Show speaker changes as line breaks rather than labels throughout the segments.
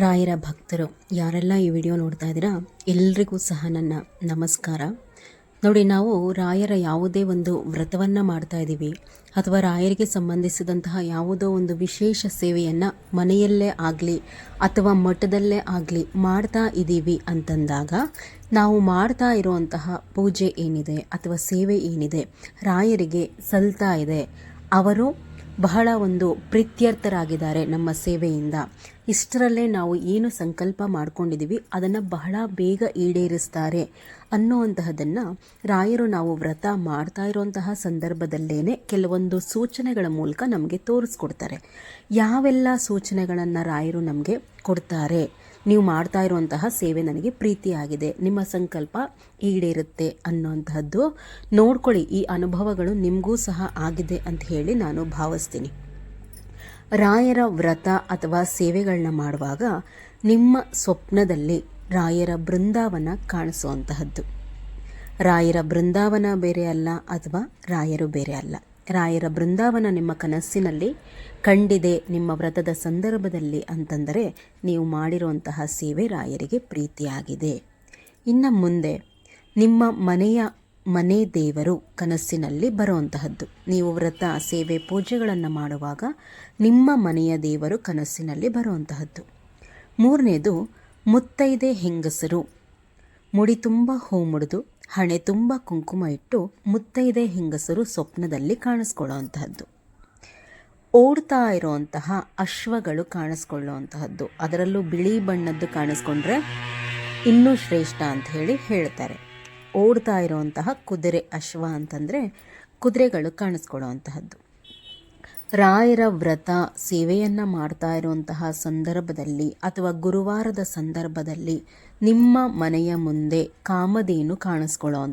ರಾಯರ ಭಕ್ತರು, ಯಾರೆಲ್ಲ ಈ ವಿಡಿಯೋ ನೋಡ್ತಾ ಇದ್ದೀರಾ, ಎಲ್ರಿಗೂ ಸಹ ನನ್ನ ನಮಸ್ಕಾರ. ನೋಡಿ, ನಾವು ರಾಯರ ಯಾವುದೇ ಒಂದು ವ್ರತವನ್ನು ಮಾಡ್ತಾ ಇದ್ದೀವಿ, ಅಥವಾ ರಾಯರಿಗೆ ಸಂಬಂಧಿಸಿದಂತಹ ಯಾವುದೋ ಒಂದು ವಿಶೇಷ ಸೇವೆಯನ್ನು ಮನೆಯಲ್ಲೇ ಆಗಲಿ, ಅಥವಾ ಮಠದಲ್ಲೇ ಆಗಲಿ ಮಾಡ್ತಾ ಇದ್ದೀವಿ ಅಂತಂದಾಗ, ನಾವು ಮಾಡ್ತಾ ಇರುವಂತಹ ಪೂಜೆ ಏನಿದೆ, ಅಥವಾ ಸೇವೆ ಏನಿದೆ, ರಾಯರಿಗೆ ಸಲ್ತಾ ಇದೆ. ಅವರು ಬಹಳ ಒಂದು ಪ್ರೀತ್ಯರ್ಥರಾಗಿದ್ದಾರೆ ನಮ್ಮ ಸೇವೆಯಿಂದ. ಇಷ್ಟರಲ್ಲೇ ನಾವು ಏನು ಸಂಕಲ್ಪ ಮಾಡ್ಕೊಂಡಿದ್ದೀವಿ, ಅದನ್ನು ಬಹಳ ಬೇಗ ಈಡೇರಿಸ್ತಾರೆ ಅನ್ನುವಂತಹದನ್ನು ರಾಯರು ನಾವು ವ್ರತ ಮಾಡ್ತಾ ಇರುವಂತಹ ಸಂದರ್ಭದಲ್ಲೇ ಕೆಲವೊಂದು ಸೂಚನೆಗಳ ಮೂಲಕ ನಮಗೆ ತೋರಿಸ್ಕೊಡ್ತಾರೆ. ಯಾವೆಲ್ಲ ಸೂಚನೆಗಳನ್ನು ರಾಯರು ನಮಗೆ ಕೊಡ್ತಾರೆ? ನೀವು ಮಾಡ್ತಾ ಇರುವಂತಹ ಸೇವೆ ನನಗೆ ಪ್ರೀತಿಯಾಗಿದೆ, ನಿಮ್ಮ ಸಂಕಲ್ಪ ಈಡೇರುತ್ತೆ ಅನ್ನುವಂತಹದ್ದು ನೋಡ್ಕೊಳ್ಳಿ, ಈ ಅನುಭವಗಳು ನಿಮಗೂ ಸಹ ಆಗಿದೆ ಅಂತ ಹೇಳಿ ನಾನು ಭಾವಿಸ್ತೀನಿ. ರಾಯರ ವ್ರತ ಅಥವಾ ಸೇವೆಗಳನ್ನ ಮಾಡುವಾಗ ನಿಮ್ಮ ಸ್ವಪ್ನದಲ್ಲಿ ರಾಯರ ಬೃಂದಾವನ ಕಾಣಿಸುವಂತಹದ್ದು. ರಾಯರ ಬೃಂದಾವನ ಬೇರೆ ಅಲ್ಲ ಅಥವಾ ರಾಯರು ಬೇರೆ ಅಲ್ಲ. ರಾಯರ ಬೃಂದಾವನ ನಿಮ್ಮ ಕನಸಿನಲ್ಲಿ ಕಂಡಿದೆ ನಿಮ್ಮ ವ್ರತದ ಸಂದರ್ಭದಲ್ಲಿ ಅಂತಂದರೆ ನೀವು ಮಾಡಿರುವಂತಹ ಸೇವೆ ರಾಯರಿಗೆ ಪ್ರೀತಿಯಾಗಿದೆ. ಇನ್ನು ಮುಂದೆ ನಿಮ್ಮ ಮನೆಯ ಮನೆ ದೇವರು ಕನಸಿನಲ್ಲಿ ಬರುವಂತಹದ್ದು. ನೀವು ವ್ರತ, ಸೇವೆ, ಪೂಜೆಗಳನ್ನು ಮಾಡುವಾಗ ನಿಮ್ಮ ಮನೆಯ ದೇವರು ಕನಸಿನಲ್ಲಿ ಬರುವಂತಹದ್ದು. ಮೂರನೇದು, ಮುತ್ತೈದೆ ಹೆಂಗಸರು. ಮುಡಿ ತುಂಬ ಹೂ ಮುಡಿದು, ಹಣೆ ತುಂಬ ಕುಂಕುಮ ಇಟ್ಟು ಮುತ್ತೈದೆ ಹೆಂಗಸರು ಸ್ವಪ್ನದಲ್ಲಿ ಕಾಣಿಸ್ಕೊಳ್ಳುವಂತಹದ್ದು. ಓಡ್ತಾ ಇರುವಂತಹ ಅಶ್ವಗಳು ಕಾಣಿಸ್ಕೊಳ್ಳುವಂತಹದ್ದು. ಅದರಲ್ಲೂ ಬಿಳಿ ಬಣ್ಣದ್ದು ಕಾಣಿಸ್ಕೊಂಡ್ರೆ ಇನ್ನೂ ಶ್ರೇಷ್ಠ ಅಂತ ಹೇಳಿ ಹೇಳ್ತಾರೆ. ಓಡ್ತಾ ಇರುವಂತಹ ಕುದುರೆ ಅಶ್ವ ಅಂತಂದರೆ ಕುದುರೆಗಳು ಕಾಣಿಸ್ಕೊಳ್ಳುವಂತಹದ್ದು ರಾಯರ ವ್ರತ ಸೇವೆಯನ್ನು ಮಾಡ್ತಾ ಇರುವಂತಹ ಸಂದರ್ಭದಲ್ಲಿ ಅಥವಾ ಗುರುವಾರದ ಸಂದರ್ಭದಲ್ಲಿ ನಿಮ್ಮ ಮನೆಯ ಮುಂದೆ ಕಾಮಧೇನು ಕಾಣಿಸ್ಕೊಳ್ಳೋ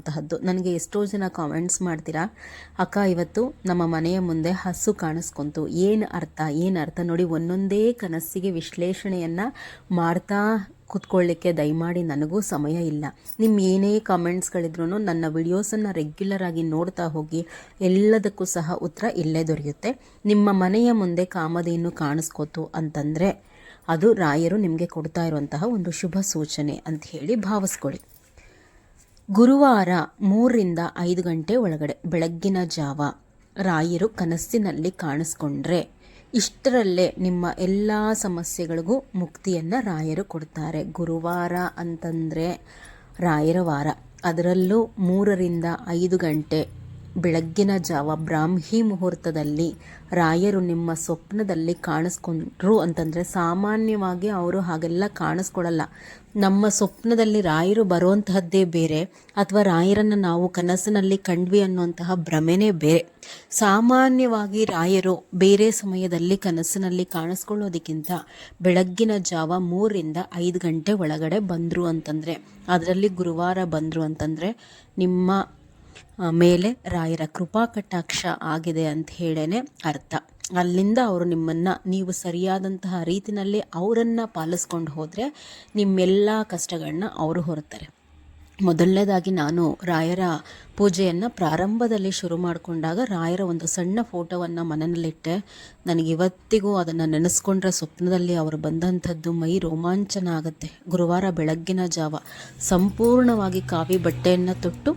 ನನಗೆ ಎಷ್ಟೋ ಜನ ಕಾಮೆಂಟ್ಸ್ ಮಾಡ್ತೀರಾ, ಅಕ್ಕ, ಇವತ್ತು ನಮ್ಮ ಮನೆಯ ಮುಂದೆ ಹಸು ಕಾಣಿಸ್ಕೊಂತು. ಏನು ಅರ್ಥ? ಏನು ಅರ್ಥ? ನೋಡಿ ಒಂದೊಂದೇ ಕನಸಿಗೆ ವಿಶ್ಲೇಷಣೆಯನ್ನು ಮಾಡ್ತಾ ಕೂತ್ಕೊಳ್ಳಿಕ್ಕೆ ದಯಮಾಡಿ ನನಗೂ ಸಮಯ ಇಲ್ಲ. ನಿಮ್ಮ ಏನೇ ಕಾಮೆಂಟ್ಸ್ಗಳಿದ್ರೂ ನನ್ನ ವಿಡಿಯೋಸನ್ನು ರೆಗ್ಯುಲರ್ ಆಗಿ ನೋಡ್ತಾ ಹೋಗಿ, ಎಲ್ಲದಕ್ಕೂ ಸಹ ಉತ್ತರ ಇಲ್ಲೇ ದೊರೆಯುತ್ತೆ. ನಿಮ್ಮ ಮನೆಯ ಮುಂದೆ ಕಾಮಧೇನು ಕಾಣಿಸ್ಕೋತು ಅಂತಂದರೆ ಅದು ರಾಯರು ನಿಮಗೆ ಕೊಡ್ತಾ ಇರುವಂತಹ ಒಂದು ಶುಭ ಸೂಚನೆ ಅಂತ ಹೇಳಿ ಭಾವಿಸ್ಕೊಳ್ಳಿ. ಗುರುವಾರ ಮೂರರಿಂದ ಐದು ಗಂಟೆ ಒಳಗಡೆ ಬೆಳಗ್ಗಿನ ಜಾವ ರಾಯರು ಕನಸಿನಲ್ಲಿ ಕಾಣಿಸ್ಕೊಂಡ್ರೆ ಇಷ್ಟರಲ್ಲೇ ನಿಮ್ಮ ಎಲ್ಲ ಸಮಸ್ಯೆಗಳಿಗೂ ಮುಕ್ತಿಯನ್ನು ರಾಯರು ಕೊಡ್ತಾರೆ. ಗುರುವಾರ ಅಂತಂದರೆ ರಾಯರ ವಾರ. ಅದರಲ್ಲೂ ಮೂರರಿಂದ ಐದು ಗಂಟೆ ಬೆಳಗ್ಗಿನ ಜಾವ ಬ್ರಾಹ್ಮಿ ಮುಹೂರ್ತದಲ್ಲಿ ರಾಯರು ನಿಮ್ಮ ಸ್ವಪ್ನದಲ್ಲಿ ಕಾಣಿಸ್ಕೊಂಡ್ರು ಅಂತಂದರೆ ಸಾಮಾನ್ಯವಾಗಿ ಅವರು ಹಾಗೆಲ್ಲ ಕಾಣಿಸ್ಕೊಡಲ್ಲ ನಮ್ಮ ಸ್ವಪ್ನದಲ್ಲಿ ರಾಯರು ಬರುವಂತಹದ್ದೇ ಬೇರೆ ಅಥವಾ ರಾಯರನ್ನು ನಾವು ಕನಸಿನಲ್ಲಿ ಕಂಡ್ವಿ ಅನ್ನುವಂತಹ ಭ್ರಮೆನೇ ಬೇರೆ. ಸಾಮಾನ್ಯವಾಗಿ ರಾಯರು ಬೇರೆ ಸಮಯದಲ್ಲಿ ಕನಸಿನಲ್ಲಿ ಕಾಣಿಸ್ಕೊಳ್ಳೋದಕ್ಕಿಂತ ಬೆಳಗ್ಗಿನ ಜಾವ ಮೂರಿಂದ ಐದು ಗಂಟೆ ಒಳಗಡೆ ಬಂದರು ಅಂತಂದರೆ, ಅದರಲ್ಲಿ ಗುರುವಾರ ಬಂದರು ಅಂತಂದರೆ ನಿಮ್ಮ ಮೇಲೆ ರಾಯರ ಕೃಪಾ ಕಟಾಕ್ಷ ಆಗಿದೆ ಅಂತ ಹೇಳೇ ಅರ್ಥ. ಅಲ್ಲಿಂದ ಅವರು ನಿಮ್ಮನ್ನು ನೀವು ಸರಿಯಾದಂತಹ ರೀತಿನಲ್ಲಿ ಅವರನ್ನು ಪಾಲಿಸ್ಕೊಂಡು ಹೋದರೆ ನಿಮ್ಮೆಲ್ಲ ಕಷ್ಟಗಳನ್ನ ಅವರು ಹೊರತಾರೆ ಮೊದಲನೇದಾಗಿ ನಾನು ರಾಯರ ಪೂಜೆಯನ್ನು ಪ್ರಾರಂಭದಲ್ಲಿ ಶುರು ಮಾಡಿಕೊಂಡಾಗ ರಾಯರ ಒಂದು ಸಣ್ಣ ಫೋಟೋವನ್ನು ಮನನಲ್ಲಿಟ್ಟೆ. ನನಗೆ ಇವತ್ತಿಗೂ ಅದನ್ನು ನೆನೆಸ್ಕೊಂಡ್ರೆ ಸ್ವಪ್ನದಲ್ಲಿ ಅವರು ಬಂದಂಥದ್ದು ಮೈ ರೋಮಾಂಚನ ಆಗುತ್ತೆ. ಗುರುವಾರ ಬೆಳಗ್ಗಿನ ಜಾವ ಸಂಪೂರ್ಣವಾಗಿ ಕಾವಿ ಬಟ್ಟೆಯನ್ನು ತೊಟ್ಟು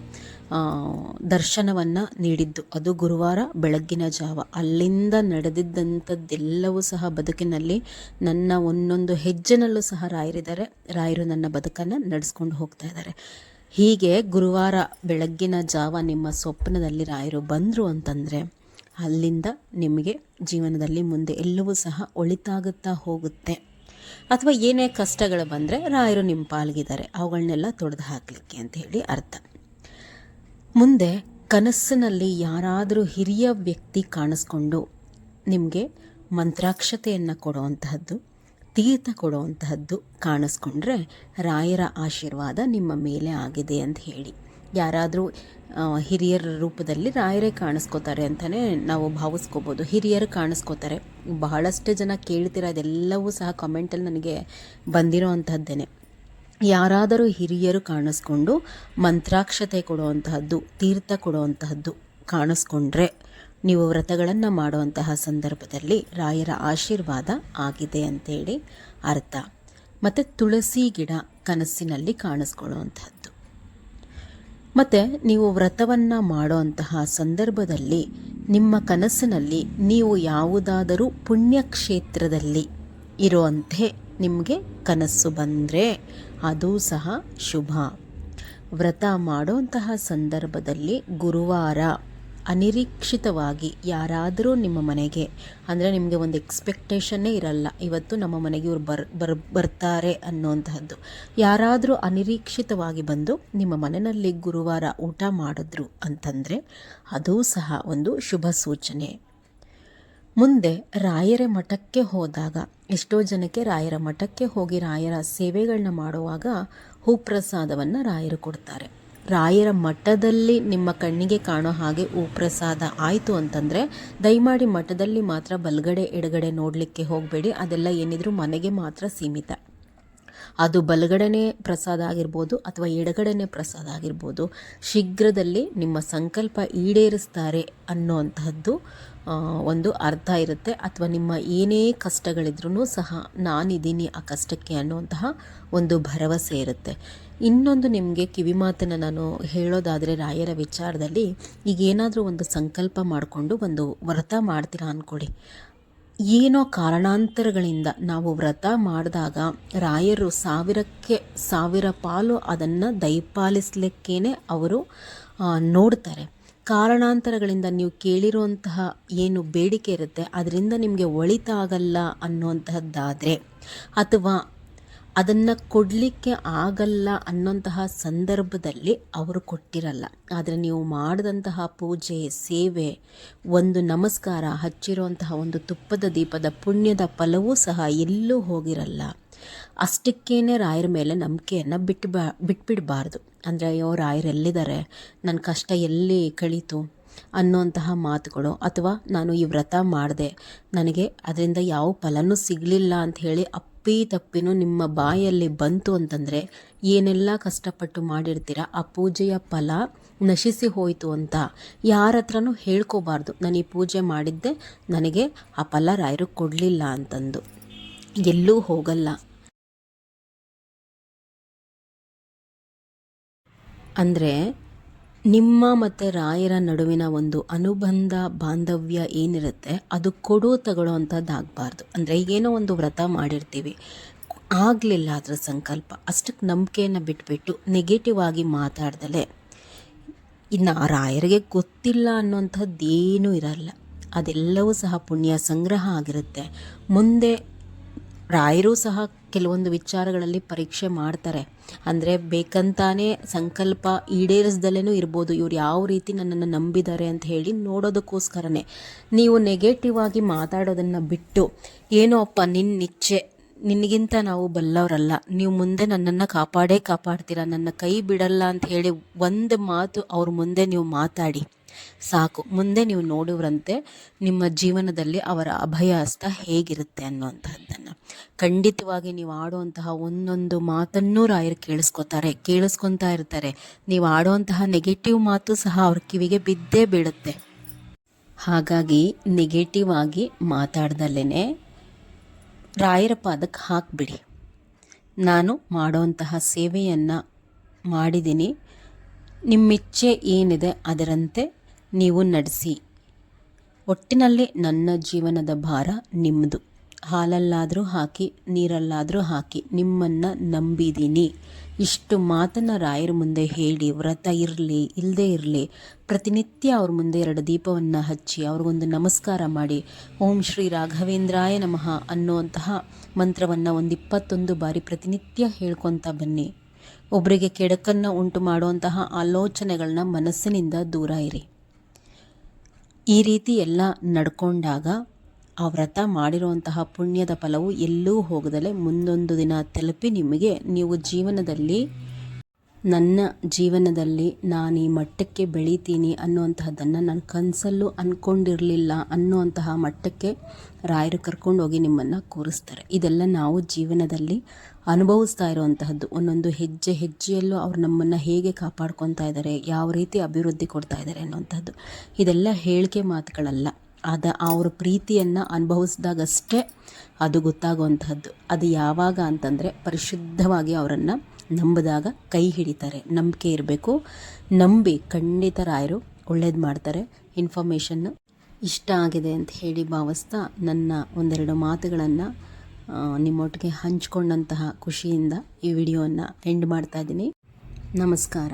ದರ್ಶನವನ್ನು ನೀಡಿದ್ದು. ಅದು ಗುರುವಾರ ಬೆಳಗ್ಗಿನ ಜಾವ. ಅಲ್ಲಿಂದ ನಡೆದಿದ್ದಂಥದ್ದೆಲ್ಲವೂ ಸಹ ಬದುಕಿನಲ್ಲಿ ನನ್ನ ಒಂದೊಂದು ಹೆಜ್ಜೆನಲ್ಲೂ ಸಹ ರಾಯರಿದ್ದಾರೆ. ರಾಯರು ನನ್ನ ಬದುಕನ್ನು ನಡೆಸ್ಕೊಂಡು ಹೋಗ್ತಾ ಇದ್ದಾರೆ. ಹೀಗೆ ಗುರುವಾರ ಬೆಳಗ್ಗಿನ ಜಾವ ನಿಮ್ಮ ಸ್ವಪ್ನದಲ್ಲಿ ರಾಯರು ಬಂದರು ಅಂತಂದರೆ ಅಲ್ಲಿಂದ ನಿಮಗೆ ಜೀವನದಲ್ಲಿ ಮುಂದೆ ಎಲ್ಲವೂ ಸಹ ಒಳಿತಾಗುತ್ತಾ ಹೋಗುತ್ತೆ. ಅಥವಾ ಏನೇ ಕಷ್ಟಗಳು ಬಂದರೆ ರಾಯರು ನಿಮ್ಮ ಪಾಲ್ಗಿದ್ದಾರೆ. ಅವುಗಳನ್ನೆಲ್ಲ ತೊಡೆದು ಹಾಕಲಿಕ್ಕೆ ಅಂತ ಹೇಳಿ ಅರ್ಥ. ಮುಂದೆ ಕನಸಿನಲ್ಲಿ ಯಾರಾದರೂ ಹಿರಿಯ ವ್ಯಕ್ತಿ ಕಾಣಿಸ್ಕೊಂಡು ನಿಮಗೆ ಮಂತ್ರಾಕ್ಷತೆಯನ್ನು ಕೊಡುವಂತಹದ್ದು, ತೀರ್ಥ ಕೊಡುವಂತಹದ್ದು ಕಾಣಿಸ್ಕೊಂಡ್ರೆ ರಾಯರ ಆಶೀರ್ವಾದ ನಿಮ್ಮ ಮೇಲೆ ಆಗಿದೆ ಅಂತ ಹೇಳಿ. ಯಾರಾದರೂ ಹಿರಿಯರ ರೂಪದಲ್ಲಿ ರಾಯರೇ ಕಾಣಿಸ್ಕೋತಾರೆ ಅಂತಲೇ ನಾವು ಭಾವಿಸ್ಕೋಬೋದು. ಹಿರಿಯರು ಕಾಣಿಸ್ಕೋತಾರೆ. ಬಹಳಷ್ಟು ಜನ ಕೇಳ್ತಿರೋದೆಲ್ಲವೂ ಸಹ ಕಮೆಂಟಲ್ಲಿ ನನಗೆ ಬಂದಿರೋ ಅಂಥದ್ದೇನೆ ಯಾರಾದರೂ ಹಿರಿಯರು ಕಾಣಿಸ್ಕೊಂಡು ಮಂತ್ರಾಕ್ಷತೆ ಕೊಡುವಂತಹದ್ದು, ತೀರ್ಥ ಕೊಡುವಂತಹದ್ದು ಕಾಣಿಸ್ಕೊಂಡ್ರೆ ನೀವು ವ್ರತಗಳನ್ನು ಮಾಡುವಂತಹ ಸಂದರ್ಭದಲ್ಲಿ ರಾಯರ ಆಶೀರ್ವಾದ ಆಗಿದೆ ಅಂತೇಳಿ ಅರ್ಥ. ಮತ್ತು ತುಳಸಿ ಗಿಡ ಕನಸಿನಲ್ಲಿ ಕಾಣಿಸ್ಕೊಳ್ಳುವಂಥದ್ದು ಮತ್ತು ನೀವು ವ್ರತವನ್ನು ಮಾಡುವಂತಹ ಸಂದರ್ಭದಲ್ಲಿ ನಿಮ್ಮ ಕನಸಿನಲ್ಲಿ ನೀವು ಯಾವುದಾದರೂ ಪುಣ್ಯಕ್ಷೇತ್ರದಲ್ಲಿ ಇರುವಂತೆ ನಿಮಗೆ ಕನಸು ಬಂದರೆ ಅದು ಸಹ ಶುಭ. ವ್ರತ ಮಾಡುವಂತಹ ಸಂದರ್ಭದಲ್ಲಿ ಗುರುವಾರ ಅನಿರೀಕ್ಷಿತವಾಗಿ ಯಾರಾದರೂ ನಿಮ್ಮ ಮನೆಗೆ, ಅಂದರೆ ನಿಮಗೆ ಒಂದು ಎಕ್ಸ್ಪೆಕ್ಟೇಷನ್ನೇ ಇರಲ್ಲ, ಇವತ್ತು ನಮ್ಮ ಮನೆಗೆ ಇವ್ರು ಬರ್ ಬರ್, ಬರ್ತಾರೆ ಅನ್ನುವಂತಹದ್ದು ಯಾರಾದರೂ ಅನಿರೀಕ್ಷಿತವಾಗಿ ಬಂದು ನಿಮ್ಮ ಮನೆಯಲ್ಲಿ ಗುರುವಾರ ಊಟ ಮಾಡಿದ್ರು ಅಂತಂದರೆ ಅದೂ ಸಹ ಒಂದು ಶುಭ ಸೂಚನೆ. ಮುಂದೆ ರಾಯರ ಮಠಕ್ಕೆ ಹೋದಾಗ ಎಷ್ಟೋ ಜನಕ್ಕೆ ರಾಯರ ಮಠಕ್ಕೆ ಹೋಗಿ ರಾಯರ ಸೇವೆಗಳನ್ನ ಮಾಡುವಾಗ ಹೂಪ್ರಸಾದವನ್ನು ರಾಯರು ಕೊಡ್ತಾರೆ. ರಾಯರ ಮಠದಲ್ಲಿ ನಿಮ್ಮ ಕಣ್ಣಿಗೆ ಕಾಣೋ ಹಾಗೆ ಹೂಪ್ರಸಾದ ಆಯಿತು ಅಂತಂದರೆ ದಯಮಾಡಿ ಮಠದಲ್ಲಿ ಮಾತ್ರ ಬಲಗಡೆ ಎಡಗಡೆ ನೋಡಲಿಕ್ಕೆ ಹೋಗಬೇಡಿ. ಅದೆಲ್ಲ ಏನಿದ್ರು ಮನೆಗೆ ಮಾತ್ರ ಸೀಮಿತ. ಅದು ಬಲಗಡನೆ ಪ್ರಸಾದ ಆಗಿರ್ಬೋದು ಅಥವಾ ಎಡಗಡನೆ ಪ್ರಸಾದ ಆಗಿರ್ಬೋದು, ಶೀಘ್ರದಲ್ಲಿ ನಿಮ್ಮ ಸಂಕಲ್ಪ ಈಡೇರಿಸ್ತಾರೆ ಅನ್ನೋವಂಥದ್ದು ಒಂದು ಅರ್ಥ ಇರುತ್ತೆ. ಅಥವಾ ನಿಮ್ಮ ಏನೇ ಕಷ್ಟಗಳಿದ್ರೂ ಸಹ ನಾನಿದ್ದೀನಿ ಆ ಕಷ್ಟಕ್ಕೆ ಅನ್ನುವಂತಹ ಒಂದು ಭರವಸೆ ಇರುತ್ತೆ. ಇನ್ನೊಂದು ನಿಮಗೆ ಕಿವಿಮಾತನ್ನು ನಾನು ಹೇಳೋದಾದರೆ ರಾಯರ ವಿಚಾರದಲ್ಲಿ ಈಗ ಏನಾದರೂ ಒಂದು ಸಂಕಲ್ಪ ಮಾಡಿಕೊಂಡು ಒಂದು ವ್ರತ ಮಾಡ್ತೀರಾ ಅಂದ್ಕೊಳ್ಳಿ ಏನೋ ಕಾರಣಾಂತರಗಳಿಂದ ನಾವು ವ್ರತ ಮಾಡಿದಾಗ ರಾಯರು ಸಾವಿರಕ್ಕೆ ಸಾವಿರ ಪಾಲು ಅದನ್ನು ದಯಪಾಲಿಸ್ಲಿಕ್ಕೇ ಅವರು ನೋಡ್ತಾರೆ. ಕಾರಣಾಂತರಗಳಿಂದ ನೀವು ಕೇಳಿರುವಂತಹ ಏನು ಬೇಡಿಕೆ ಇರುತ್ತೆ, ಅದರಿಂದ ನಿಮಗೆ ಒಳಿತಾಗಲ್ಲ ಅನ್ನುವಂತಹದ್ದಾದರೆ, ಅಥವಾ ಅದನ್ನು ಕೊಡಲಿಕ್ಕೆ ಆಗಲ್ಲ ಅನ್ನೋಂತಹ ಸಂದರ್ಭದಲ್ಲಿ ಅವರು ಕೊಟ್ಟಿರಲ್ಲ. ಆದರೆ ನೀವು ಮಾಡಿದಂತಹ ಪೂಜೆ, ಸೇವೆ, ಒಂದು ನಮಸ್ಕಾರ, ಹಚ್ಚಿರುವಂತಹ ಒಂದು ತುಪ್ಪದ ದೀಪದ ಪುಣ್ಯದ ಫಲವೂ ಸಹ ಎಲ್ಲೂ ಹೋಗಿರಲ್ಲ. ಅಷ್ಟಕ್ಕೇನೆ ರಾಯರ ಮೇಲೆ ನಂಬಿಕೆಯನ್ನು ಬಿಟ್ಟು ಬಾ, ಬಿಟ್ಬಿಡಬಾರ್ದು. ಅಂದರೆ ಅಯ್ಯೋ, ರಾಯರು ಎಲ್ಲಿದ್ದಾರೆ? ನನ್ನ ಕಷ್ಟ ಎಲ್ಲಿ ಕಳೀತು? ಅನ್ನೋಂತಹ ಮಾತುಗಳು. ಅಥವಾ ನಾನು ಈ ವ್ರತ ಮಾಡಿದೆ. ನನಗೆ ಅದರಿಂದ ಯಾವ ಫಲನೂ ಸಿಗಲಿಲ್ಲ ಅಂತ ಹೇಳಿ ಅಪ್ಪಿ ತಪ್ಪಿನೂ ನಿಮ್ಮ ಬಾಯಲ್ಲಿ ಬಂತು ಅಂತಂದರೆ ಏನೆಲ್ಲ ಕಷ್ಟಪಟ್ಟು ಮಾಡಿರ್ತೀರ, ಆ ಪೂಜೆಯ ಫಲ ನಶಿಸಿ ಹೋಯಿತು ಅಂತ ಯಾರ ಹತ್ರನೂ ಹೇಳ್ಕೋಬಾರ್ದು. ನಾನು ಈ ಪೂಜೆ ಮಾಡಿದ್ದೆ, ನನಗೆ ಆ ಫಲ ರಾಯರು ಕೊಡಲಿಲ್ಲ ಅಂತಂದು. ಎಲ್ಲೂ ಹೋಗಲ್ಲ. ಅಂದರೆ ನಿಮ್ಮ ಮತ್ತು ರಾಯರ ನಡುವಿನ ಒಂದು ಅನುಬಂಧ ಬಾಂಧವ್ಯ ಏನಿರುತ್ತೆ, ಅದು ಕೊಡು ತಗೊಳ್ಳೋ ಅಂಥದ್ದಾಗಬಾರ್ದು ಅಂದರೆ ಏನೋ ಒಂದು ವ್ರತ ಮಾಡಿರ್ತೀವಿ. ಆಗಲಿಲ್ಲ ಅದರ ಸಂಕಲ್ಪ. ಅಷ್ಟಕ್ಕೆ ನಂಬಿಕೆಯನ್ನು ಬಿಟ್ಬಿಟ್ಟು ನೆಗೆಟಿವ್ ಆಗಿ ಮಾತಾಡ್ದಲೆ, ಇನ್ನು ರಾಯರಿಗೆ ಗೊತ್ತಿಲ್ಲ ಅನ್ನೋಂಥದ್ದೇನೂ ಇರಲ್ಲ. ಅದೆಲ್ಲವೂ ಸಹ ಪುಣ್ಯ ಸಂಗ್ರಹ ಆಗಿರುತ್ತೆ. ಮುಂದೆ ರಾಯರು ಸಹ ಕೆಲವೊಂದು ವಿಚಾರಗಳಲ್ಲಿ ಪರೀಕ್ಷೆ ಮಾಡ್ತಾರೆ. ಅಂದರೆ ಬೇಕಂತಾನೆ ಸಂಕಲ್ಪ ಈಡೇರಿಸ್ದಲೇ ಇರ್ಬೋದು. ಇವ್ರು ಯಾವ ರೀತಿ ನನ್ನನ್ನು ನಂಬಿದ್ದಾರೆ ಅಂತ ಹೇಳಿ ನೋಡೋದಕ್ಕೋಸ್ಕರನೇ. ನೀವು ನೆಗೆಟಿವ್ ಆಗಿ ಮಾತಾಡೋದನ್ನು ಬಿಟ್ಟು, ಏನೋ ಅಪ್ಪ ನಿನ್ನ ಇಚ್ಛೆ ನಿನಗಿಂತ ನಾವು ಬಲ್ಲವರಲ್ಲ. ನೀವು ಮುಂದೆ ನನ್ನನ್ನು ಕಾಪಾಡೇ ಕಾಪಾಡ್ತೀರಾ. ನನ್ನ ಕೈ ಬಿಡಲ್ಲ ಅಂತ ಹೇಳಿ ಒಂದು ಮಾತು ಅವ್ರ ಮುಂದೆ ನೀವು ಮಾತಾಡಿ. ಸಾಕು. ಮುಂದೆ ನೀವು ನೋಡುವರಂತೆ ನಿಮ್ಮ ಜೀವನದಲ್ಲಿ ಅವರ ಅಭಯ ಹಸ್ತ ಹೇಗಿರುತ್ತೆ ಅನ್ನುವಂಥದ್ದನ್ನು ಖಂಡಿತವಾಗಿ ನೀವು ಆಡುವಂತಹ ಒಂದೊಂದು ಮಾತನ್ನೂ ರಾಯರು ಕೇಳಿಸ್ಕೊತಾರೆ, ಕೇಳಿಸ್ಕೊತಾ ಇರ್ತಾರೆ. ನೀವು ಆಡುವಂತಹ ನೆಗೆಟಿವ್ ಮಾತು ಸಹ ಅವ್ರ ಕಿವಿಗೆ ಬಿದ್ದೇ ಬೀಳುತ್ತೆ. ಹಾಗಾಗಿ ನೆಗೆಟಿವ್ ಆಗಿ ಮಾತಾಡ್ದಲ್ಲೇ ರಾಯರ ಪಾದಕ್ಕೆ ಹಾಕಿಬಿಡಿ. ನಾನು ಮಾಡುವಂತಹ ಸೇವೆಯನ್ನು ಮಾಡಿದ್ದೀನಿ. ನಿಮ್ಮಿಚ್ಛೆ ಏನಿದೆ ಅದರಂತೆ ನೀವು ನಡೆಸಿ. ಒಟ್ಟಿನಲ್ಲಿ ನನ್ನ ಜೀವನದ ಭಾರ ನಿಮ್ಮದು ಹಾಲಲ್ಲಾದರೂ ಹಾಕಿ, ನೀರಲ್ಲಾದರೂ ಹಾಕಿ, ನಿಮ್ಮನ್ನು ನಂಬಿದ್ದೀನಿ ಇಷ್ಟು ಮಾತನ್ನು ರಾಯರ ಮುಂದೆ ಹೇಳಿ, ವ್ರತ ಇರಲಿ ಇಲ್ಲದೇ ಇರಲಿ, ಪ್ರತಿನಿತ್ಯ ಅವ್ರ ಮುಂದೆ ಎರಡು ದೀಪವನ್ನು ಹಚ್ಚಿ, ಅವ್ರಿಗೊಂದು ನಮಸ್ಕಾರ ಮಾಡಿ, ಓಂ ಶ್ರೀ ರಾಘವೇಂದ್ರಾಯ ನಮಃ ಅನ್ನುವಂತಹ ಮಂತ್ರವನ್ನು ಒಂದು ಇಪ್ಪತ್ತೊಂದು ಬಾರಿ ಪ್ರತಿನಿತ್ಯ ಹೇಳ್ಕೊತ ಬನ್ನಿ. ಒಬ್ಬರಿಗೆ ಕೆಡಕನ್ನು ಉಂಟು ಮಾಡುವಂತಹ ಆಲೋಚನೆಗಳನ್ನ ಮನಸ್ಸಿನಿಂದ ದೂರ ಇರಿ. ಈ ರೀತಿ ಎಲ್ಲ ನಡ್ಕೊಂಡಾಗ ಆ ವ್ರತ ಮಾಡಿರುವಂತಹ ಪುಣ್ಯದ ಫಲವು ಎಲ್ಲೂ ಹೋಗದಲೆ ಮುಂದೊಂದು ದಿನ ತಲುಪಿ ನಿಮಗೆ ನೀವು ಜೀವನದಲ್ಲಿ ನನ್ನ ಜೀವನದಲ್ಲಿ ನಾನು ಈ ಮಟ್ಟಕ್ಕೆ ಬೆಳಿತೀನಿ ಅನ್ನುವಂತಹದ್ದನ್ನು ನಾನು ಕನಸಲ್ಲೂ ಅಂದ್ಕೊಂಡಿರಲಿಲ್ಲ ಅನ್ನುವಂತಹ ಮಟ್ಟಕ್ಕೆ ರಾಯರು ಕರ್ಕೊಂಡು ಹೋಗಿ ನಿಮ್ಮನ್ನು ಕೂರಿಸ್ತಾರೆ. ಇದೆಲ್ಲ ನಾವು ಜೀವನದಲ್ಲಿ ಅನುಭವಿಸ್ತಾ ಇರುವಂತಹದ್ದು. ಒಂದೊಂದು ಹೆಜ್ಜೆ ಹೆಜ್ಜೆಯಲ್ಲೂ ಅವ್ರು ನಮ್ಮನ್ನು ಹೇಗೆ ಕಾಪಾಡ್ಕೊತಾ ಇದ್ದಾರೆ, ಯಾವ ರೀತಿ ಅಭಿವೃದ್ಧಿ ಕೊಡ್ತಾ ಇದ್ದಾರೆ ಅನ್ನುವಂಥದ್ದು ಇದೆಲ್ಲ ಹೇಳಿಕೆ ಮಾತುಗಳಲ್ಲ. ಅದ ಅವ್ರ ಪ್ರೀತಿಯನ್ನು ಅನುಭವಿಸಿದಾಗಷ್ಟೇ ಅದು ಗೊತ್ತಾಗುವಂತಹದ್ದು. ಅದು ಯಾವಾಗ ಅಂತಂದರೆ ಪರಿಶುದ್ಧವಾಗಿ ಅವರನ್ನು ನಂಬಿದಾಗ ಕೈ ಹಿಡಿತಾರೆ. ನಂಬಿಕೆ ಇರಬೇಕು. ನಂಬಿ ಖಂಡಿತ ರಾಯರು ಒಳ್ಳೇದು ಮಾಡ್ತಾರೆ. ಇನ್ಫಾರ್ಮೇಷನ್ನು ಇಷ್ಟ ಆಗಿದೆ ಅಂತ ಹೇಳಿ ಭಾವಿಸ್ತಾ ನನ್ನ ಒಂದೆರಡು ಮಾತುಗಳನ್ನು ನಿಮ್ಮೊಟ್ಟಿಗೆ ಹಂಚ್ಕೊಂಡಂತಹ ಖುಷಿಯಿಂದ ಈ ವಿಡಿಯೋವನ್ನು ಎಂಡ್ ಮಾಡ್ತಾ ಇದ್ದೀನಿ. ನಮಸ್ಕಾರ.